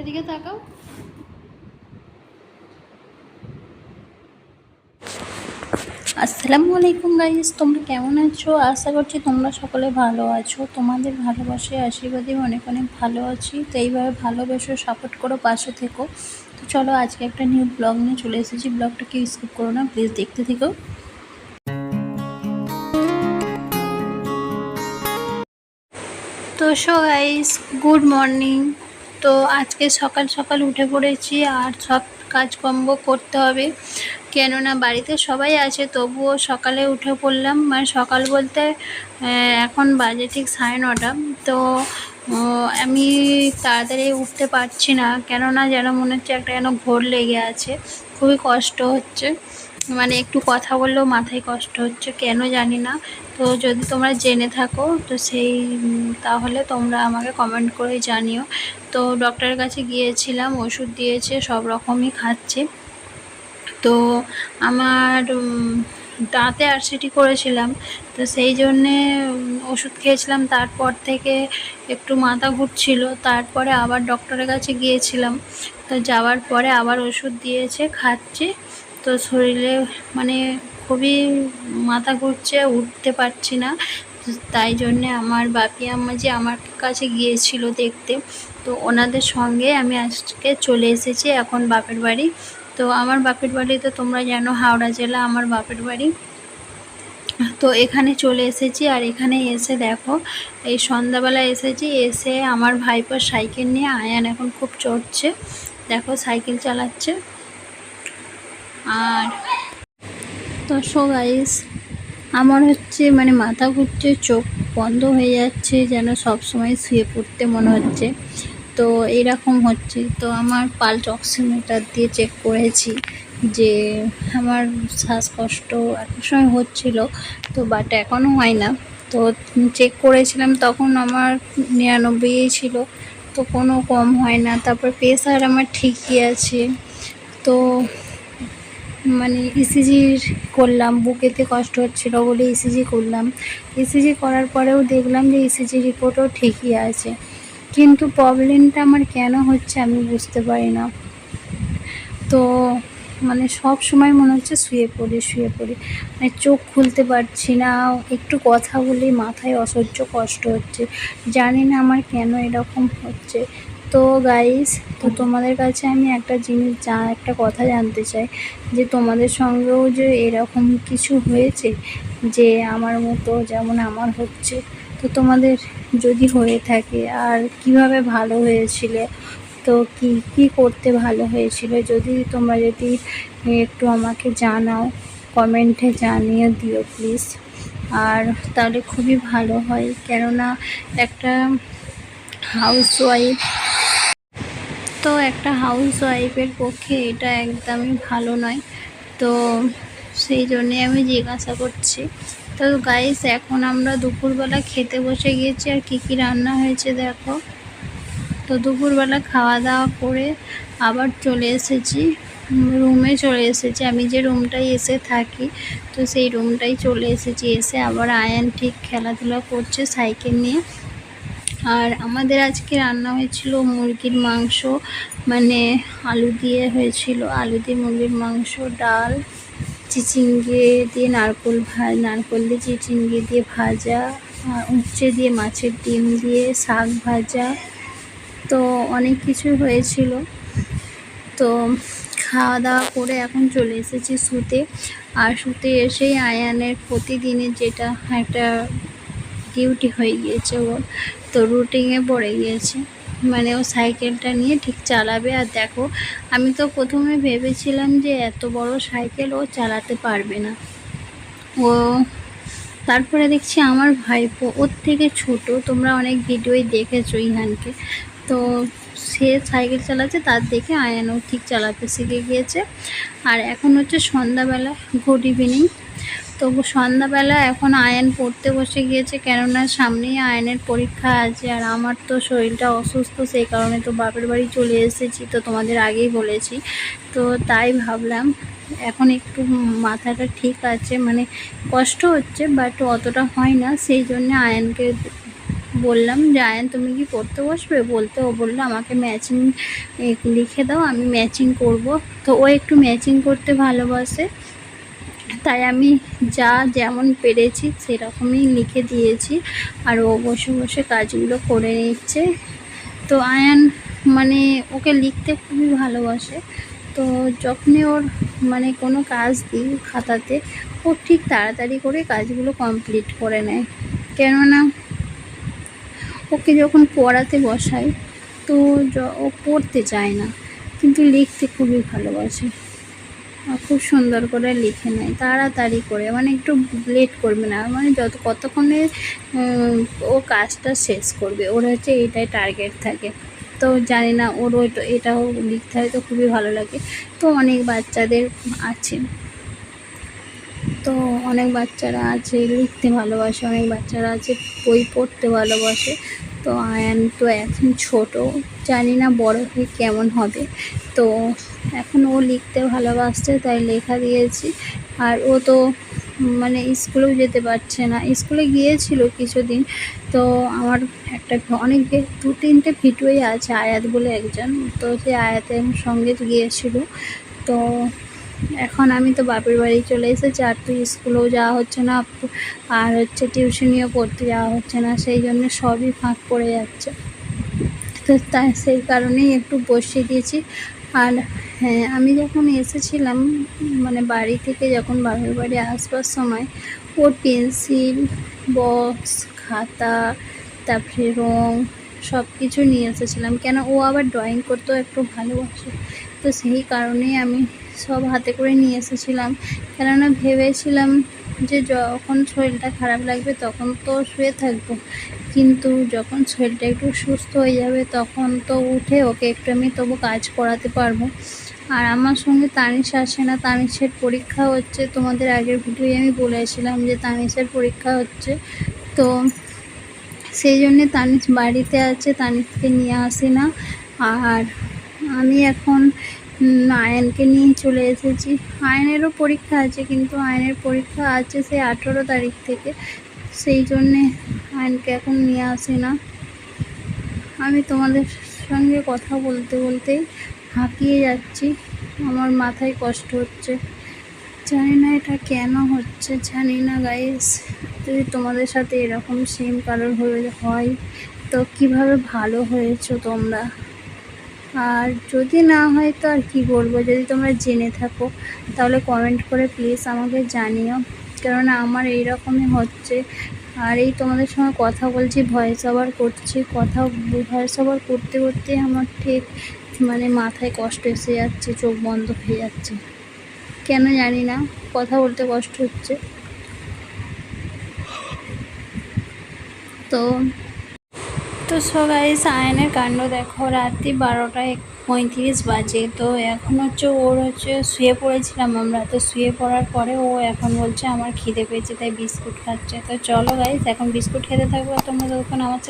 এদিকে তাকাও। আসসালামু আলাইকুম গাইস তোমরা কেমন আছো? আশা করছি তোমরা সকলে ভালো আছো। তোমাদের ভালোবাসে আশীর্বাদে অনেক অনেক ভালো আছি। তো এইভাবে ভালোবেসো সাপোর্ট করো, পাশে থেকো। তো চলো আজকে একটা নিউ ব্লগ নিয়ে চলে এসেছি। ব্লগটা কেউ স্কিপ করো না প্লিজ দেখতে থেকো। তো সো গাইস গুড মর্নিং তো আজকে সকাল সকাল উঠে পড়েছি আর সব কাজকর্ম করতে হবে। কেননা বাড়িতে সবাই আছে, তবুও সকালে উঠে পড়লাম। মানে সকাল বলতে এখন বাজে ঠিক সাড়ে নটা। তো আমি তাড়াতাড়ি উঠতে পারছি না, কেননা যেন মনে হচ্ছে একটা যেন ঘোর লেগে আছে। খুবই কষ্ট হচ্ছে। মানে একটু কথা বললেও মাথায় কষ্ট হচ্ছে, কেন জানি না। তো যদি তোমরা জেনে থাকো, তো সেই তাহলে তোমরা আমাকে কমেন্ট করে জানিও। তো ডক্টরের কাছে গিয়েছিলাম, ওষুধ দিয়েছে, সব রকমই খাচ্ছে। তো আমার দাঁতে আরসিটি করেছিলাম, তো সেই জন্যে ওষুধ খেয়েছিলাম। তারপর থেকে একটু মাথা ঘুরছিল, তারপরে আবার ডক্টরের কাছে গিয়েছিলাম। তো যাওয়ার পরে আবার ওষুধ দিয়েছে, খাচ্ছি। তো শরীরে মানে খুবই মাথা ঘুরছে, উঠতে পারছি না। তাই জন্যে আমার বাপি আম্মা যে আমার কাছে গিয়েছিল দেখতে। তো ওনাদের সঙ্গে আমি আজকে চলে এসেছি, এখন বাপের বাড়ি। তো আমার বাপের বাড়ি তো তোমরা জানো, হাওড়া জেলা আমার বাপের বাড়ি। তো এখানে চলে এসেছি আর এখানে এসে দেখো, এই সন্ধ্যাবেলা এসেছি, এসে আমার ভাইপোর সাইকেল নিয়ে, আয়ান এখন খুব চড়ছে। দেখো সাইকেল চালাচ্ছে। আর তো সো গাইস আমার হচ্ছে মানে মাথা ঘুরছে, চোখ বন্ধ হয়ে যাচ্ছে, যেন সব সময় শুয়ে পড়তে মনে হচ্ছে। তো এরকম হচ্ছে। তো আমার পাল্ট অক্সিমিটার দিয়ে চেক করেছি যে আমার শ্বাসকষ্ট এক সময় হচ্ছিল, তো বাট এখনও হয় না। তো চেক করেছিলাম, তখন আমার নিরানব্বই ছিল, তো কোনো কম হয় না। তারপর প্রেশার আমার ঠিকই আছে। তো মানে ইসিজি করলাম, বুকেতে কষ্ট হচ্ছিল বলে ইসিজি করলাম। ইসিজি করার পরেও দেখলাম যে ইসিজি রিপোর্টও ঠিকই আছে। কিন্তু প্রবলেমটা আমার কেন হচ্ছে আমি বুঝতে পারি না। তো মানে সব সময় মনে হচ্ছে শুয়ে পড়ি শুয়ে পড়ি। মানে চোখ খুলতে পারছি না, একটু কথা বলি, মাথায় অসহ্য কষ্ট হচ্ছে। জানি না আমার কেন এরকম হচ্ছে। তো গাইস তো তোমাদের কাছে আমি একটা জিনিস যা একটা কথা জানতে চাই, যে তোমাদের সঙ্গেও যে এরকম কিছু হয়েছে? যে আমার মতো যেমন আমার হচ্ছে? তো তোমাদের যদি হয়ে থাকে, আর কীভাবে ভালো হয়েছিলে? তো কি কি করতে ভালো হয়েছিল? যদি তোমরা যদি একটু আমাকে জানাও, কমেন্টে জানিয়ে দিও প্লিজ আর তাহলে খুবই ভালো হয়। কেননা একটা হাউস ওয়াইফ তো একটা হাউস ওয়াইফের পক্ষে এটা একদমই ভালো নয়। তো সেই জন্যে আমি জিজ্ঞাসা করছি। তো গাইস এখন আমরা দুপুরবেলা খেতে বসে গিয়েছি আর কী কী রান্না হয়েছে দেখো। তো দুপুরবেলা খাওয়া দাওয়া করে আবার চলে এসেছি। রুমে চলে এসেছি। আমি যে রুমটায় এসে থাকি, তো সেই রুমটাই চলে এসেছি। এসে আবার আয়ান ঠিক খেলাধুলা করছে সাইকেল নিয়ে। আর আমাদের আজকে রান্না হয়েছিল মুরগির মাংস মানে আলু দিয়ে হয়েছিল। আলু দিয়ে মুরগির মাংস, ডাল চিচিঙ্গে দিয়ে নারকোল ভা নারকোল দিয়ে চিচিঙ্গে দিয়ে ভাজা উচ্ছে দিয়ে মাছের ডিম দিয়ে শাক ভাজা। তো অনেক কিছু হয়েছিল। তো খাওয়া দাওয়া করে এখন চলে এসেছি শুতে। আর শুতে এসেই আয়ানের প্রতিদিনের যেটা একটা ডিউটি হয়ে গিয়েছে ওর, তো রুটিনে পড়ে গিয়েছে। মানে ও সাইকেলটা নিয়ে ঠিক চালাবে। আর দেখো, আমি তো প্রথমে ভেবেছিলাম যে এত বড় সাইকেল ও চালাতে পারবে না। ও তারপরে দেখছি আমার ভাইপো ওর থেকে ছোট, তোমরা অনেক ভিডিওই দেখেছ ইহানকে। তো সে সাইকেল চালাচ্ছে, তার দেখে আয়ানও ঠিক চালাতে শিখে গিয়েছে। আর এখন হচ্ছে সন্ধ্যাবেলা, গুড ইভিনিং। তো সন্ধ্যাবেলা এখন আয়ন পড়তে বসে গিয়েছে, কেননা সামনেই আয়নের পরীক্ষা আছে আর আমার তো শরীরটা অসুস্থ, সেই কারণে তো বাপের বাড়ি চলে এসেছি, তো তোমাদের আগেই বলেছি। তো তাই ভাবলাম, এখন একটু মাথাটা ঠিক আছে মানে কষ্ট হচ্ছে বাট অতটা হয় না, সেই জন্য আয়নকে বললাম যে, আয়ন, তুমি কি পড়তে বসবে? বলতে ও বলল, আমাকে ম্যাচিং লিখে দাও, আমি ম্যাচিং করব। তো ও একটু ম্যাচিং করতে ভালোবাসে। তাই আমি যা যেমন পেরেছি সেরকমই লিখে দিয়েছি। আর ও বসে বসে কাজগুলো করে নিচ্ছে। তো আয়ান মানে ওকে লিখতে খুবই ভালোবাসে। তো যখনই ওর মানে কোনো কাজ দিই খাতাতে, ও ঠিক তাড়াতাড়ি করে কাজগুলো কমপ্লিট করে নেয়। কেননা ওকে যখন পড়াতে বসাই, তো ও পড়তে চায় না। কিন্তু লিখতে খুবই ভালোবাসে। খুব সুন্দর করে লিখে নেয়, তাড়াতাড়ি করে মানে একটু লেট করবে না মানে যত, কতক্ষণে ও কাজটা শেষ করবে, ওর হচ্ছে এইটাই টার্গেট থাকে। তো জানি না, ওর ওইটা, এটাও লিখতে হয় তো খুবই ভালো লাগে। তো অনেক বাচ্চাদের আছে। তো অনেক বাচ্চারা আছে, লিখতে ভালোবাসে, অনেক বাচ্চারা আছে, বই পড়তে ভালোবাসে। তো আয়ান তো এখন ছোট, জানি না বড় হয়ে কেমন হবে। তো এখন ও লিখতে ভালোবাসছে, তাই লেখা দিয়েছি। আর ও তো মানে স্কুলেও যেতে পারছে না। স্কুলে গিয়েছিল কিছুদিন, তো আমার একটা অনেক দু তিনটে ভিডিওই আছে, আয়াত বলে একজন। তো সে আয়াতের সঙ্গে গিয়েছিল। তো এখন আমি তো বাপের বাড়ি চলে এসেছি, আর তো স্কুলেও যাওয়া হচ্ছে না। আর হচ্ছে টিউশনিও পড়তে যাওয়া হচ্ছে না, সেই জন্য সবই ফাঁক পড়ে যাচ্ছে। তো তাই, সেই কারণেই একটু বসিয়ে দিয়েছি। আর হ্যাঁ আমি যখন এসেছিলাম মানে বাড়ি থেকে যখন বাপের বাড়ি আসবার সময় ওর পেন্সিল, বক্স, খাতা, তারপরে রং সব কিছু নিয়ে এসেছিলাম। কেন ও আবার ড্রয়িং করতেও একটু ভালোবাসে। তো সেই কারণেই আমি সব হাতে করে নিয়ে এসেছিলাম। কেননা ভেবেছিলাম যে যখন শরীরটা খারাপ লাগবে, তখন তো শুয়ে থাকব। কিন্তু যখন ছেলেটা একটু সুস্থ হয়ে যাবে তখন তো উঠে ওকে একটু আমি তবু কাজ করাতে পারব। আর আমার সঙ্গে তানিশ আসে না। তানিশের পরীক্ষা হচ্ছে, তোমাদের আগের ভিডিওয়ে আমি বলেছিলাম যে তানিশের পরীক্ষা হচ্ছে। তো সেই জন্যে তানিশ বাড়িতে আছে, তানিশকে নিয়ে আসি না। আর আমি এখন আয়নকে নিয়ে চলে এসেছি। আয়নেরও পরীক্ষা আছে, কিন্তু আয়নের পরীক্ষা আছে সেই আঠেরো তারিখ থেকে। সেই জন্যে আয়নকে এখন নিয়ে আসি না। আমি তোমাদের সঙ্গে কথা বলতে বলতেই হাঁপিয়ে যাচ্ছি। আমার মাথায় কষ্ট হচ্ছে। জানি না এটা কেন হচ্ছে, জানি না গাইস যদি তোমাদের সাথে এরকম সেম কারোর হয়ে হয়, তো কীভাবে ভালো হয়েছো তোমরা? আর যদি না হয় তো আর কি বলব? যদি তোমরা জেনে থাকো, তাহলে কমেন্ট করে প্লিজ আমাকে জানিও। কেননা আমার এই রকমই হচ্ছে। আর এই তোমাদের সঙ্গে কথা বলছি ভয়েস ওভার করছি। কথা ভয়েস ওভার করতে করতে আমার ঠিক মানে মাথায় কষ্ট এসে যাচ্ছে, চোখ বন্ধ হয়ে যাচ্ছে। কেন জানি না, কথা বলতে কষ্ট হচ্ছে। তো তো সো গাইস আয়নের কাণ্ড দেখো, রাত্রি বারোটা পঁয়ত্রিশ বাজে। তো এখন হচ্ছে ওর হচ্ছে শুয়ে পড়েছিলাম আমরা। তো শুয়ে পড়ার পরে ও এখন বলছে আমার খিদে পেয়েছে, তাই বিস্কুট খাচ্ছে। তো চলো গাইস এখন বিস্কুট খেতে থাকব তোমরা ততক্ষণ আমার